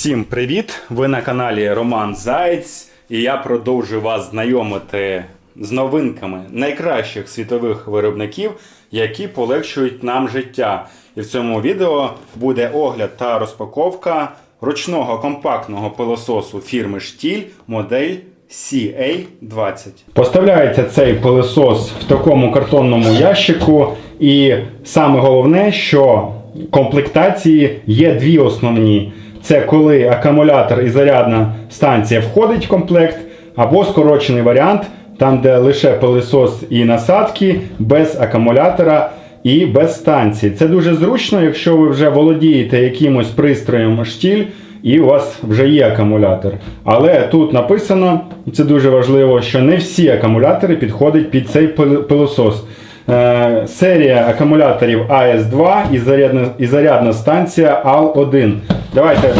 Всім привіт! Ви на каналі Роман Заєць, і я продовжую вас знайомити з новинками найкращих світових виробників, які полегшують нам життя. І в цьому відео буде огляд та розпаковка ручного компактного пилососу фірми Штіль модель CA20. Поставляється цей пилосос в такому картонному ящику, і саме головне, що комплектації є дві основні. Це коли акумулятор і зарядна станція входить в комплект, або скорочений варіант, там де лише пилосос і насадки, без акумулятора і без станції. Це дуже зручно, якщо ви вже володієте якимось пристроєм штіль і у вас вже є акумулятор. Але тут написано, і це дуже важливо, що не всі акумулятори підходять під цей пил- пилосос. Е, серія акумуляторів AS2 і зарядна, і зарядна станція AL1. Давайте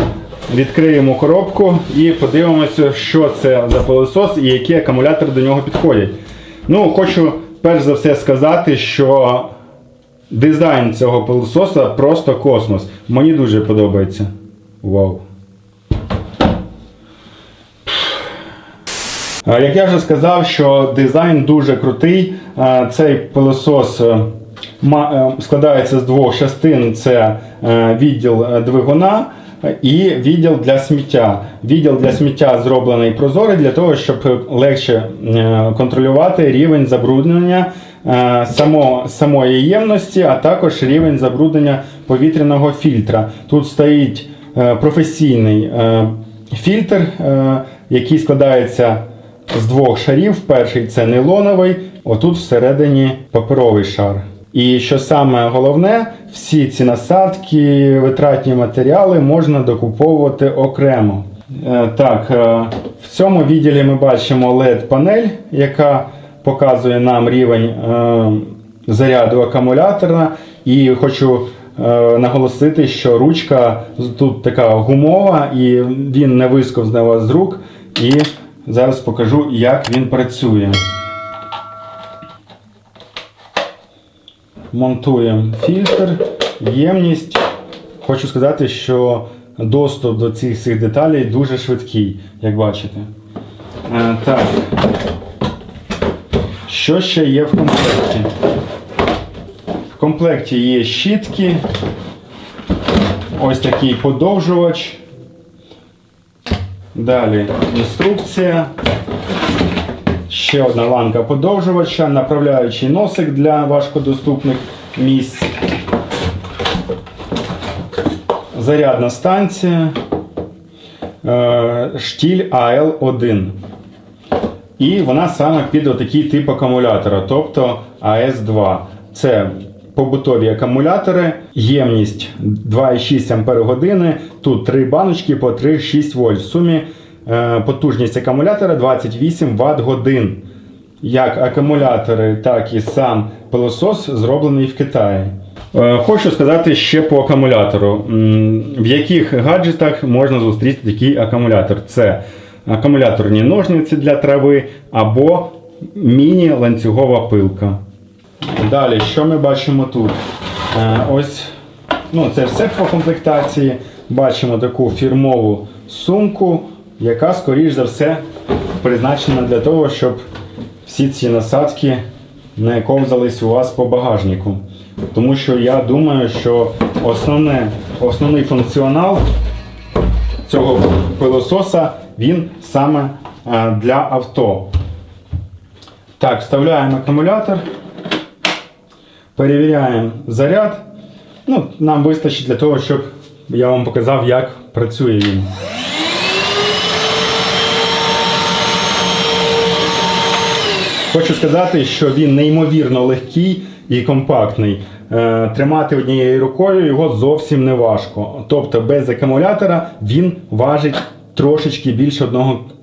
відкриємо коробку і подивимося, що це за пилосос і які акумулятори до нього підходять. Ну, хочу перш за все сказати, що дизайн цього пилососа просто космос. Мені дуже подобається. Вау. Як я вже сказав, що дизайн дуже крутий. Е, Цей пилосос е, е, складається з двох частин: це е, відділ е, двигуна і відділ для сміття. Відділ для сміття зроблений прозорий для того, щоб легше е, контролювати рівень забруднення е, само, самої ємності, а також рівень забруднення повітряного фільтра. Тут стоїть е, професійний е, фільтр, е, який складається з двох шарів. Перший це нейлоновий, отут всередині паперовий шар. І що саме головне, всі ці насадки, витратні матеріали можна докуповувати окремо. Е, Так, е, в цьому відділі ми бачимо LED-панель, яка показує нам рівень е, заряду акумулятора. І хочу наголосити, що ручка тут така гумова, і він не висковзне у вас з рук. І зараз покажу, як він працює. Монтуємо фільтр, ємність. Хочу сказати, що доступ до цих всіх деталей дуже швидкий, як бачите. Е, так. Що ще є в комплекті? В комплекті є щітки, ось такий подовжувач. Далі інструкція. Ще одна ланка подовжувача, направляючий носик для важкодоступних місць. Зарядна станція. е, Штіль АЛ1. І вона саме під отакий тип акумулятора, тобто АС2. Це побутові акумулятори, ємність 2,6 Ах. Тут три баночки по 3,6 вольт. В сумі е, потужність акумулятора 28 Вт годин. Як акумулятори, так і сам пилосос зроблений в Китаї. Е, Хочу сказати ще по акумулятору. В яких гаджетах можна зустріти такий акумулятор? Це акумуляторні ножниці для трави або міні-ланцюгова пилка. Далі, що ми бачимо тут? Е, Ось, ну, це все по комплектації. Бачимо таку фірмову сумку, яка, скоріш за все, призначена для того, щоб всі ці насадки не ковзались у вас по багажнику. Тому що я думаю, що основне, основний функціонал цього пилососа він саме е, для авто. Так, вставляємо акумулятор, перевіряємо заряд. Ну, нам вистачить для того, щоб я вам показав, як працює він. Хочу сказати, що він неймовірно легкий і компактний. Е, Тримати однією рукою його зовсім не важко. Тобто без акумулятора він важить трошечки більше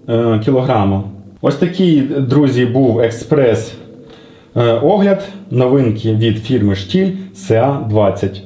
1 кілограма. Ось такий, друзі, був експрес е, огляд новинки від фірми Штіль CA20.